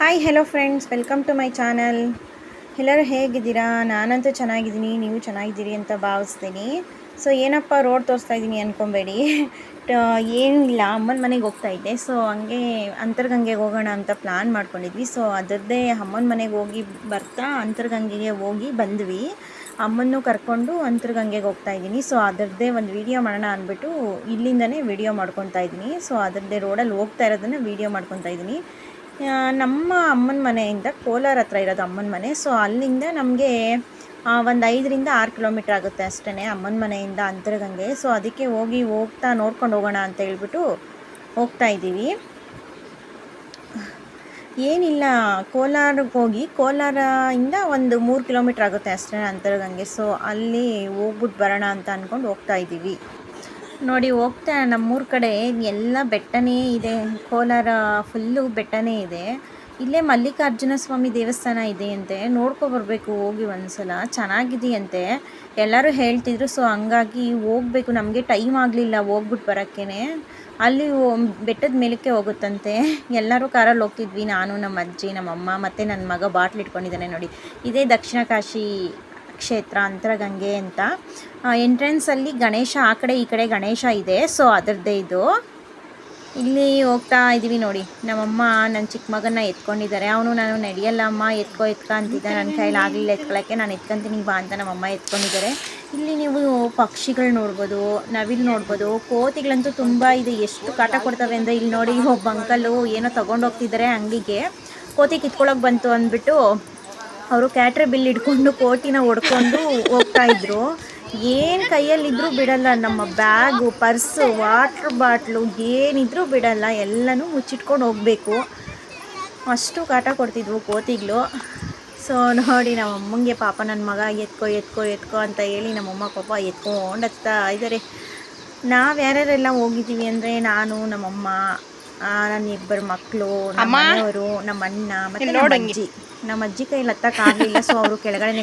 Hi hello friends welcome to my channel ಎಲ್ಲರೂ ಹೇಗಿದ್ದೀರಾ? ನಾನಂತೂ ಚೆನ್ನಾಗಿದ್ದೀನಿ. ನೀವು ಚೆನ್ನಾಗಿದ್ದೀರಿ ಅಂತ ಭಾವಿಸ್ತೀನಿ. ಸೊ ಏನಪ್ಪ ರೋಡ್ ತೋರಿಸ್ತಾ ಇದ್ದೀನಿ ಅಂದ್ಕೊಬೇಡಿ ಏನೂ ಇಲ್ಲ ಅಮ್ಮನ ಮನೆಗೆ ಹೋಗ್ತಾ ಇದ್ದೆ. ಸೊ ಹಂಗೆ ಅಂತರ್ಗಂಗೆಗೆ ಹೋಗೋಣ ಅಂತ ಪ್ಲ್ಯಾನ್ ಮಾಡ್ಕೊಂಡಿದ್ವಿ. ಸೊ ಅದರದ್ದೇ ಅಮ್ಮನ ಮನೆಗೆ ಹೋಗಿ ಬರ್ತಾ ಅಂತರ್ಗಂಗೆಗೆ ಹೋಗಿ ಬಂದ್ವಿ. ಅಮ್ಮನ್ನು ಕರ್ಕೊಂಡು ಅಂತರ್ಗಂಗೆಗೆ ಹೋಗ್ತಾ ಇದ್ದೀನಿ. ಸೊ ಅದರದ್ದೇ ಒಂದು ವೀಡಿಯೋ ಮಾಡೋಣ ಅಂದ್ಬಿಟ್ಟು ಇಲ್ಲಿಂದನೇ ವೀಡಿಯೋ ಮಾಡ್ಕೊತಾ ಇದ್ದೀನಿ. ಸೊ ಅದರದ್ದೇ ರೋಡಲ್ಲಿ ಹೋಗ್ತಾ ಇರೋದನ್ನು ವೀಡಿಯೋ ಮಾಡ್ಕೊತಾ ಇದ್ದೀನಿ. ನಮ್ಮ ಅಮ್ಮನ ಮನೆಯಿಂದ ಕೋಲಾರ ಹತ್ರ ಇರೋದು ಅಮ್ಮನ ಮನೆ. ಸೊ ಅಲ್ಲಿಂದ ನಮಗೆ ಒಂದು ಐದರಿಂದ ಆರು ಕಿಲೋಮೀಟ್ರ್ ಆಗುತ್ತೆ ಅಷ್ಟೇ ಅಮ್ಮನ ಮನೆಯಿಂದ ಅಂತರಗಂಗೆ. ಸೊ ಅದಕ್ಕೆ ಹೋಗಿ ಹೋಗ್ತಾ ನೋಡ್ಕೊಂಡು ಹೋಗೋಣ ಅಂತ ಹೇಳ್ಬಿಟ್ಟು ಹೋಗ್ತಾ ಇದ್ದೀವಿ. ಏನಿಲ್ಲ ಕೋಲಾರಕ್ಕೆ ಹೋಗಿ, ಕೋಲಾರದಿಂದ ಒಂದು ಮೂರು ಕಿಲೋಮೀಟ್ರ್ ಆಗುತ್ತೆ ಅಷ್ಟೇ ಅಂತರಗಂಗೆ. ಸೊ ಅಲ್ಲಿ ಹೋಗ್ಬಿಟ್ಟು ಬರೋಣ ಅಂತ ಅಂದ್ಕೊಂಡು ಹೋಗ್ತಾ ಇದ್ದೀವಿ. ನೋಡಿ, ಹೋಗ್ತಾ ನಮ್ಮೂರ ಕಡೆ ಎಲ್ಲ ಬೆಟ್ಟನೇ ಇದೆ. ಕೋಲಾರ ಫುಲ್ಲು ಬೆಟ್ಟನೇ ಇದೆ. ಇಲ್ಲೇ ಮಲ್ಲಿಕಾರ್ಜುನ ಸ್ವಾಮಿ ದೇವಸ್ಥಾನ ಇದೆಯಂತೆ. ನೋಡ್ಕೊ ಬರಬೇಕು ಹೋಗಿ ಒಂದ್ಸಲ. ಚೆನ್ನಾಗಿದೆಯಂತೆ. ಎಲ್ಲರೂ ಹೇಳ್ತಿದ್ರು, ಸೊ, ಹಂಗಾಗಿ ಹೋಗ್ಬೇಕು. ನಮಗೆ ಟೈಮ್ ಆಗಲಿಲ್ಲ ಹೋಗ್ಬಿಟ್ಟು ಬರೋಕ್ಕೇ ಅಲ್ಲಿ ಬೆಟ್ಟದ ಮೇಲಕ್ಕೆ ಹೋಗುತ್ತಂತೆ. ಎಲ್ಲರೂ ಕಾರಲ್ಲಿ ಹೋಗ್ತಿದ್ವಿ. ನಾನು, ನಮ್ಮ ಅಜ್ಜಿ ನಮ್ಮಮ್ಮ ಮತ್ತು ನನ್ನ ಮಗ ಬಾಟ್ಲ್ ಇಟ್ಕೊಂಡಿದ್ದಾನೆ ನೋಡಿ. ಇದೇ ದಕ್ಷಿಣ ಕಾಶಿ ಕ್ಷೇತ್ರ, ಅಂತರಗಂಗೆ ಅಂತ. ಎಂಟ್ರೆನ್ಸಲ್ಲಿ ಗಣೇಶ, ಆ ಕಡೆ ಈ ಕಡೆ ಗಣೇಶ ಇದೆ. ಸೊ ಅದರದ್ದೇ ಇದು. ಇಲ್ಲಿ ಹೋಗ್ತಾ ಇದ್ದೀವಿ ನೋಡಿ. ನಮ್ಮಮ್ಮ ನನ್ನ ಚಿಕ್ಕ ಮಗನ ಎತ್ಕೊಂಡಿದ್ದಾರೆ. ಅವನು ನಾನು ನಡೆಯಲ್ಲ ಅಮ್ಮ, ಎತ್ಕೊ ಎತ್ಕೊ ಅಂತಿದ್ದೆ ನನ್ನ ಕೈಲಿ ಆಗಲಿಲ್ಲ ಎತ್ಕೊಳ್ಳೋಕ್ಕೆ ನಾನು ಎತ್ಕೊಂತೀನಿ ಬಾ ಅಂತ ನಮ್ಮಮ್ಮ ಎತ್ಕೊಂಡಿದ್ದಾರೆ. ಇಲ್ಲಿ ನೀವು ಪಕ್ಷಿಗಳು ನೋಡ್ಬೋದು, ನವಿಲು ನೋಡ್ಬೋದು. ಕೋತಿಗಳಂತೂ ತುಂಬ ಇದೆ. ಎಷ್ಟು ಕಾಟ ಕೊಡ್ತವೆ ಅಂದರೆ ಇಲ್ಲಿ ನೋಡಿ ಒಬ್ಬ ಅಂಕಲು ಏನೋ ತೊಗೊಂಡು ಹೋಗ್ತಿದ್ದಾರೆ ಅಂಗಡಿಗೆ. ಕೋತಿ ಕಿತ್ಕೊಳ್ಳೋಕೆ ಬಂತು ಅಂದ್ಬಿಟ್ಟು, ಅವರು ಕ್ಯಾಟ್ರಿ ಬಿಲ್ ಹಿಡ್ಕೊಂಡು ಕೋಟಿನ ಹೊಡ್ಕೊಂಡು ಹೋಗ್ತಾ ಇದ್ರು. ಏನು ಕೈಯಲ್ಲಿದ್ದರೂ ಬಿಡಲ್ಲ ನಮ್ಮ ಬ್ಯಾಗು ಪರ್ಸು ವಾಟ್ರ್ ಬಾಟ್ಲು ಏನಿದ್ರೂ ಬಿಡಲ್ಲ ಎಲ್ಲನೂ ಮುಚ್ಚಿಟ್ಕೊಂಡು ಹೋಗಬೇಕು. ಅಷ್ಟು ಕಾಟ ಕೊಡ್ತಿದ್ವು ಕೋತಿಗಳು. ಸೊ ನೋಡಿ ನಮ್ಮ ಅಮ್ಮಂಗೆ ಪಾಪ ನನ್ನ ಮಗ ಎತ್ಕೊ ಎತ್ಕೊ ಎತ್ಕೊ ಅಂತ ಹೇಳಿ ನಮ್ಮಮ್ಮ ಪಾಪ ಎತ್ಕೊಂಡು ಹತ್ತಾ ಇದ್ದಾರೆ ನಾವು ಯಾರ್ಯಾರೆಲ್ಲ ಹೋಗಿದ್ದೀವಿ ಅಂದರೆ ನಾನು ನಮ್ಮಮ್ಮ ನನ್ನ ಇಬ್ಬರು ಮಕ್ಕಳು ನಮ್ಮ ಮನೆಯವರು ನಮ್ಮ ಅಣ್ಣ ಮತ್ತು ನಮ್ಮ ಅಜ್ಜಿ ನಮ್ಮ ಅಜ್ಜಿ ಕೈಲಿ ಹತ್ತಕ್ಕಾಗಲಿಲ್ಲ ಸೊ ಅವರು ಕೆಳಗಡೆನೆ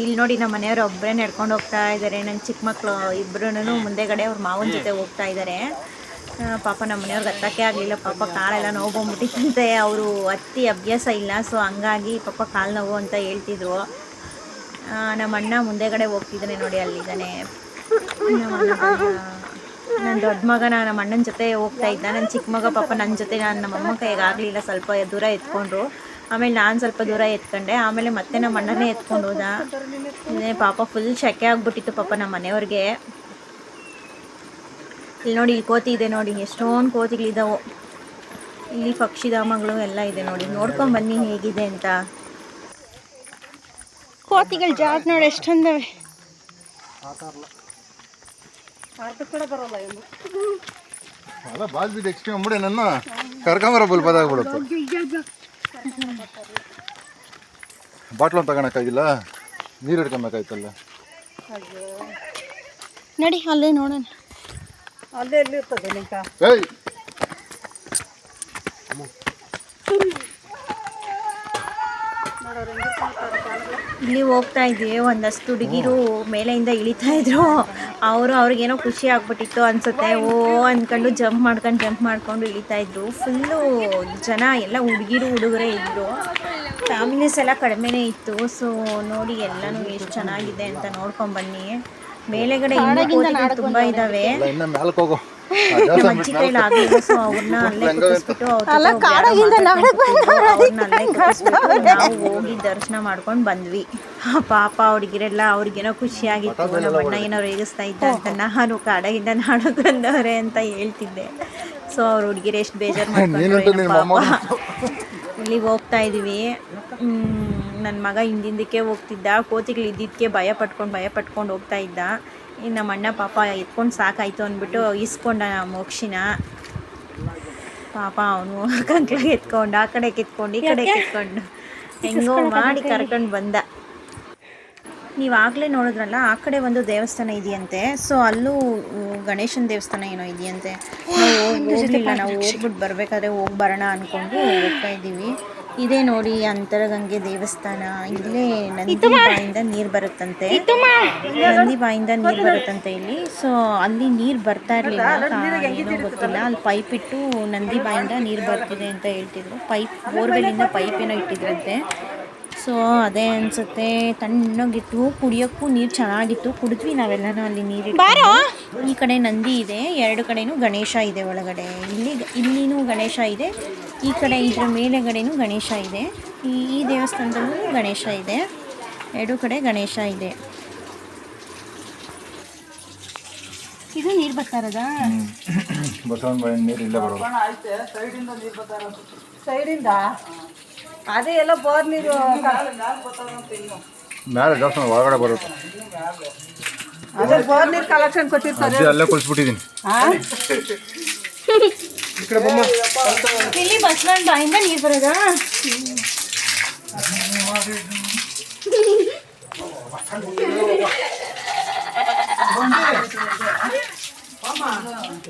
ಇಲ್ಲಿ ನೋಡಿ ನಮ್ಮ ಮನೆಯವರು ಒಬ್ಬರೇ ನಡ್ಕೊಂಡು ಹೋಗ್ತಾ ಇದ್ದಾರೆ ನನ್ನ ಚಿಕ್ಕ ಮಕ್ಕಳು ಇಬ್ಬರೂ ಮುಂದೆಗಡೆ ಅವ್ರ ಮಾವನ ಜೊತೆ ಹೋಗ್ತಾ ಇದ್ದಾರೆ ಪಾಪ ನಮ್ಮ ಮನೆಯವ್ರಿಗೆ ಹತ್ತಕ್ಕೆ ಆಗಲಿಲ್ಲ. ಪಾಪ ಕಾಲೆಲ್ಲ ನೋವು ಬಂದ್ಬಿಟ್ಟಿತ್ತಂತೆ. ಅವರು ಅತ್ತಿ ಅಭ್ಯಾಸ ಇಲ್ಲ. ಸೊ, ಹಂಗಾಗಿ ಪಾಪ ಕಾಲು ನೋವು ಅಂತ ಹೇಳ್ತಿದ್ರು. ನಮ್ಮ ಅಣ್ಣ ಮುಂದೆಗಡೆ ಹೋಗ್ತಿದ್ದಾನೆ ನೋಡಿ, ಅಲ್ಲಿದ್ದಾನೆ. ನನ್ನ ದೊಡ್ಡ ಮಗನ ನಮ್ಮ ಅಣ್ಣನ ಜೊತೆ ಹೋಗ್ತಾ ಇದ್ದ. ನನ್ನ ಚಿಕ್ಕ ಮಗ ಪಾಪ ನನ್ನ ಜೊತೆ ನಾನು ನಮ್ಮ ಅಮ್ಮ ಕೈಗೆ ಆಗಲಿಲ್ಲ. ಸ್ವಲ್ಪ ದೂರ ಎತ್ಕೊಂಡ್ರು. ಆಮೇಲೆ ನಾನು ಸ್ವಲ್ಪ ದೂರ ಎತ್ಕೊಂಡೆ. ಆಮೇಲೆ ಮತ್ತೆ ನಮ್ಮ ಅಣ್ಣನೇ ಎತ್ಕೊಂಡು ಹೋದ. ಪಾಪ ಫುಲ್ ಶೆಕೆ ಆಗ್ಬಿಟ್ಟಿತ್ತು ಪಾಪ ನಮ್ಮ ಮನೆಯವ್ರಿಗೆ. ಇಲ್ಲಿ ನೋಡಿ ಇಲ್ಲಿ ಕೋತಿ ಇದೆ ನೋಡಿ. ಎಷ್ಟೊಂದು ಕೋತಿಗಳಿದ್ದಾವೆ ಇಲ್ಲಿ ಪಕ್ಷಿಧಾಮಗಳು ಎಲ್ಲ ಇದೆ ನೋಡಿ. ನೋಡ್ಕೊಂಡು ಬನ್ನಿ ಹೇಗಿದೆ ಅಂತ. ಕೋತಿಗಳ ಜಾಗ ನೋಡಿ ಎಷ್ಟೊಂದವೆ. ನನ್ನ ಕರ್ಕೊಂಬರ ಬಲ್ ಬದಾಗ್ಬಿಡುತ್ತೆ ಬಾಟ್ಲು ಒಂದು ತಗೋಣಕ್ಕಾಗಿಲ್ಲ ನೀರು ಹಿಡ್ಕೊಬೇಕಾಯ್ತಲ್ಲ ನಡಿ ಅಲ್ಲೇ ನೋಡೋಣ. ಏಯ್! ಇಲ್ಲಿ ಹೋಗ್ತಾ ಇದ್ವಿ ಒಂದಷ್ಟು ಹುಡುಗಿರು ಮೇಲೆಯಿಂದ ಇಳಿತಾ ಇದ್ರು. ಅವರು ಅವ್ರಿಗೇನೋ ಖುಷಿ ಆಗ್ಬಿಟ್ಟಿತ್ತು ಅನ್ಸುತ್ತೆ. ಓ ಅಂದ್ಕೊಂಡು ಜಂಪ್ ಮಾಡ್ಕೊಂಡು ಜಂಪ್ ಮಾಡ್ಕೊಂಡು ಇಳಿತಾ ಇದ್ರು. ಫುಲ್ಲು ಜನ ಎಲ್ಲ ಹುಡುಗಿರು ಹುಡುಗರೇ ಇದ್ರು. ಫ್ಯಾಮಿಲೀಸ್ ಎಲ್ಲ ಕಡಿಮೆನೇ ಇತ್ತು. ಸೊ ನೋಡಿ ಎಲ್ಲನೂ ಎಷ್ಟು ಚೆನ್ನಾಗಿದೆ ಅಂತ ನೋಡ್ಕೊಂಡ್ಬನ್ನಿ ಮೇಲೆಗಡೆ ತುಂಬ ಇದಾವೆ. ನಮ್ಮ ಅಜ್ಜಿ ಕೈಲಿ ಆಗಲಿಲ್ಲ ಸೊ ಅವ್ರನ್ನ ಅಲ್ಲೇ ಕುತ್ತಿಸ್ಬಿಟ್ಟು ಅವ್ರನ್ನ ಅಲ್ಲೇ ಕುತ್ತಿಸ್ಬಿಟ್ಟು ನಾವು ಹೋಗಿ ದರ್ಶನ ಮಾಡ್ಕೊಂಡು ಬಂದ್ವಿ. ಆ ಪಾಪ ಅವ್ರಿಗಿರೆಲ್ಲ ಅವ್ರಿಗೇನೋ ಖುಷಿಯಾಗಿತ್ತು. ನಮ್ಮ ಅಣ್ಣ ಏನೋ ರೇಗಿಸ್ತಾ ಇದ್ದ ಅಂತ ನಾನು ಕಾಡಗಿಂದ ನಾಡು ಬಂದವ್ರೆ ಅಂತ ಹೇಳ್ತಿದ್ದೆ. ಸೊ ಅವ್ರ ಹುಡುಗಿರು ಎಷ್ಟು ಬೇಜಾರು ಮಾಡ್ಕೊಂಡು ಮಾಡ್ಕೊಂಡ್ರು ನಿನ್ನ ಪಾಪ. ಇಲ್ಲಿಗೆ ಹೋಗ್ತಾ ಇದೀವಿ. ನನ್ನ ಮಗ ಹಿಂದಿಂದಕ್ಕೆ ಹೋಗ್ತಿದ್ದ. ಕೋತಿಗಳು ಇದ್ದಿದ್ದಕ್ಕೆ ಭಯ ಪಟ್ಕೊಂಡು ಭಯ ಪಟ್ಕೊಂಡು ಹೋಗ್ತಾ ಇದ್ದ. ಇನ್ನು ನಮ್ಮ ಅಣ್ಣ ಪಾಪ ಎತ್ಕೊಂಡು ಸಾಕಾಯ್ತು ಅಂದ್ಬಿಟ್ಟು ಇಸ್ಕೊಂಡ ಮೋಕ್ಷಿನ. ಪಾಪ ಅವನು ಕಂಕ್ಳಿಗೆ ಎತ್ಕೊಂಡು ಆ ಕಡೆ ಕಿತ್ಕೊಂಡು ಈ ಕಡೆ ಕಿತ್ಕೊಂಡು. ಹೆಂಗೋ ಮಾಡಿ ಕರ್ಕೊಂಡು ಬಂದ. ನೀವು ಆಗಲೇ ನೋಡಿದ್ರಲ್ಲ ಆ ಕಡೆ ಒಂದು ದೇವಸ್ಥಾನ ಇದೆಯಂತೆ. ಸೊ ಅಲ್ಲೂ ಗಣೇಶನ ದೇವಸ್ಥಾನ ಏನೋ ಇದೆಯಂತೆ. ನಾವು ಹೋಗ್- ಹೋಗ್ಲಿಲ್ಲ ನಾವು ಹೋಗ್ಬಿಟ್ಟು ಬರಬೇಕಾದ್ರೆ ಹೋಗಿ ಬರೋಣ ಅಂದ್ಕೊಂಡು ಹೋಗ್ತಾ ಇದ್ದೀವಿ. ಇದೇ ನೋಡಿ ಅಂತರಗಂಗೆ ದೇವಸ್ಥಾನ. ಇಲ್ಲೇ ನಂದಿ ಬಾಯಿಂದ ನೀರು ಬರುತ್ತಂತೆ. ನಂದಿ ಬಾಯಿಂದ ನೀರು ಬರುತ್ತಂತೆ ಇಲ್ಲಿ. ಸೊ ಅಲ್ಲಿ ನೀರು ಬರ್ತಾ ಇರಲಿಲ್ಲ. ಏನೋ ಗೊತ್ತಿಲ್ಲ. ಅಲ್ಲಿ ಪೈಪ್ ಇಟ್ಟು ನಂದಿ ಬಾಯಿಂದ ನೀರು ಬರ್ತಿದೆ ಅಂತ ಹೇಳ್ತಿದ್ರು. ಪೈಪ್ ಬೋರ್ವೆಲ್ಲಿಂದ ಪೈಪ್ ಏನೋ ಇಟ್ಟಿದ್ರಂತೆ. ಸೊ ಅದೇ ಅನ್ಸುತ್ತೆ. ತಣ್ಣಗಿತ್ತು ಕುಡಿಯೋಕ್ಕೂ ನೀರು ಚೆನ್ನಾಗಿತ್ತು. ಕುಡಿದ್ವಿ ನಾವೆಲ್ಲರೂ ಅಲ್ಲಿ ನೀರು ಈ ಕಡೆ ನಂದಿ ಇದೆ ಎರಡು ಕಡೆನೂ ಗಣೇಶ ಇದೆ ಒಳಗಡೆ. ಇಲ್ಲಿ ಇಲ್ಲಿನೂ ಗಣೇಶ ಇದೆ ಈ ಕಡೆ ಇದರ ಮೇಲೆಗಡೆನೂ ಗಣೇಶ ಇದೆ. ಈ ಈ ದೇವಸ್ಥಾನದಲ್ಲೂ ಗಣೇಶ ಇದೆ ಎರಡು ಕಡೆ ಗಣೇಶ ಇದೆ. ಇದು ನೀರು ಬರ್ತಾ ಇರೋದಾ ಬಸವನ ಬಾಯಿ ನೀರು ಇಲ್ಲೇ ಬರೋದು. ಸೈಡಿಂದ ಅದೇ ಎಲ್ಲ ಬೋರ್ ನೀರು ಮೇಲೆ ದೇವಸ್ಥಾನ ಒಳಗಡೆ ಬರುತ್ತೆ ಅದೇ ಬೋರ್ ನೀರು ಕಲೆಕ್ಷನ್ ಕೊಟ್ಟಿರ್ತಾರೆ ಅಜ್ಜಿ ಅಲ್ಲೇ ಕುಳಿಸ್ಬಿಟ್ಟಿದ್ದೀನಿ ಇಲ್ಲಿ ಬಸವಣ್ಣ ಬಾಯಿಂದ ನೀರು ಬರೋದಾ?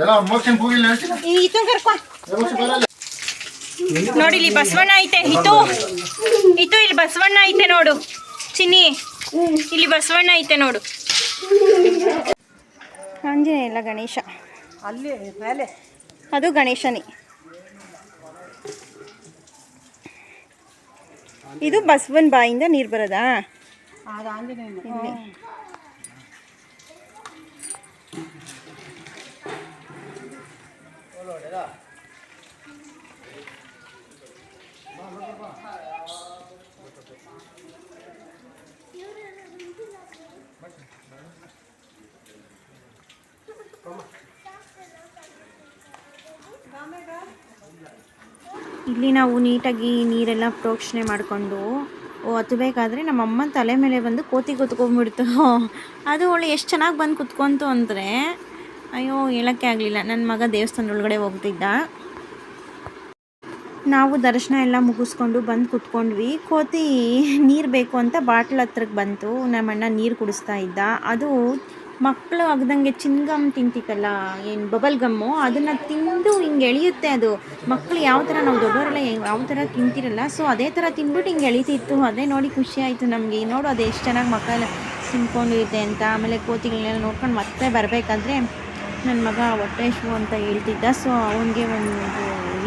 ಎಲ್ಲ ಮೋಕ್ಷನ್ ಕೂಗಿಲ್ಲ ಹೇಳ್ತೀನಿ ಈತ ಕರ್ಕೊ. ನೋಡಿ ಇಲ್ಲಿ ಬಸವಣ್ಣ ಐತೆ. ಇತು ಇತು ಇಲ್ಲಿ ಬಸವಣ್ಣ ಐತೆ ನೋಡು. ಚಿನ್ನಿ ಇಲ್ಲಿ ಬಸವಣ್ಣ ಐತೆ ನೋಡು. ಆಂಜನೇಯ ಇಲ್ಲ ಗಣೇಶ. ಅಲ್ಲಿ ಮೇಲೆ. ಅದು ಗಣೇಶನೇ. ಇದು ಬಸವನ ಬಾಯಿಂದ ನೀರು ಬರೋದಾ ಇಲ್ಲಿ ನಾವು ನೀಟಾಗಿ ನೀರೆಲ್ಲ ಪ್ರೋಕ್ಷಣೆ ಮಾಡಿಕೊಂಡು ಹತ್ಬೇಕಾದ್ರೆ ನಮ್ಮ ಅಮ್ಮನ ತಲೆ ಮೇಲೆ ಬಂದು ಕೋತಿ ಕೂತ್ಕೊಂಡ್ಬಿಡ್ತು. ಅದು ಒಳ್ಳೆ ಎಷ್ಟು ಚೆನ್ನಾಗಿ ಬಂದು ಕುತ್ಕೊಂತು ಅಂದರೆ, ಅಯ್ಯೋ, ಹೇಳೋಕ್ಕೆ ಆಗಲಿಲ್ಲ. ನನ್ನ ಮಗ ದೇವಸ್ಥಾನದೊಳಗಡೆ ಹೋಗ್ತಿದ್ದ. ನಾವು ದರ್ಶನ ಎಲ್ಲ ಮುಗಿಸ್ಕೊಂಡು ಬಂದು ಕುತ್ಕೊಂಡ್ವಿ. ಕೋತಿ ನೀರು ಬೇಕು ಅಂತ ಬಾಟ್ಲ್ ಹತ್ರಕ್ಕೆ ಬಂತು. ನಮ್ಮಣ್ಣ ನೀರು ಕುಡಿಸ್ತಾ ಇದ್ದ. ಅದು ಮಕ್ಕಳು ಆಗದಂಗೆ ಚಿನ್ಗಮ್ ತಿಂತಿತ್ತಲ್ಲ, ಏನು ಬಬಲ್ ಗಮ್ಮು ಅದನ್ನು ತಿಂದು ಹಿಂಗೆ ಎಳೆಯುತ್ತೆ ಅದು. ಮಕ್ಕಳು ಯಾವ ಥರ ನಾವು ದೊಡ್ಡವರೆಲ್ಲ ಯಾವ ಥರ ತಿಂತಿರಲ್ಲ ಸೊ ಅದೇ ಥರ ತಿಂದ್ಬಿಟ್ಟು ಹಿಂಗೆ ಎಳಿತಿತ್ತು. ಅದೇ ನೋಡಿ ಖುಷಿ ಆಯಿತು ನಮಗೆ. ನೋಡು ಅದು ಎಷ್ಟು ಚೆನ್ನಾಗಿ ಮಕ್ಕಳೆಲ್ಲ ತಿನ್ಕೊಂಡಿರುತ್ತೆ ಅಂತ. ಆಮೇಲೆ ಕೋತಿಗಳನ್ನೆಲ್ಲ ನೋಡ್ಕೊಂಡು ಮತ್ತೆ ಬರಬೇಕಾದ್ರೆ ನನ್ನ ಮಗ ಹೊಟ್ಟೆ ಶು ಅಂತ ಹೇಳ್ತಿದ್ದ. ಸೊ ಅವನಿಗೆ ಒಂದು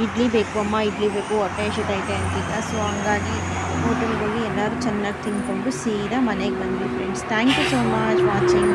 ಇಡ್ಲಿ ಬೇಕು, ಅಮ್ಮ ಇಡ್ಲಿ ಬೇಕು, ಹೊಟ್ಟೆ ಹಸಿತೈತೆ ಅಂತಿದ್ದ. ಸೊ ಹಂಗಾಗಿ ಹೋಟೆಲ್ಗೆ ಹೋಗಿ ಎಲ್ಲರೂ ಚೆನ್ನಾಗಿ ತಿಂದ್ಕೊಂಡು ಸೀದಾ ಮನೆಗೆ ಬಂದ್ವಿ friends thank you so much watching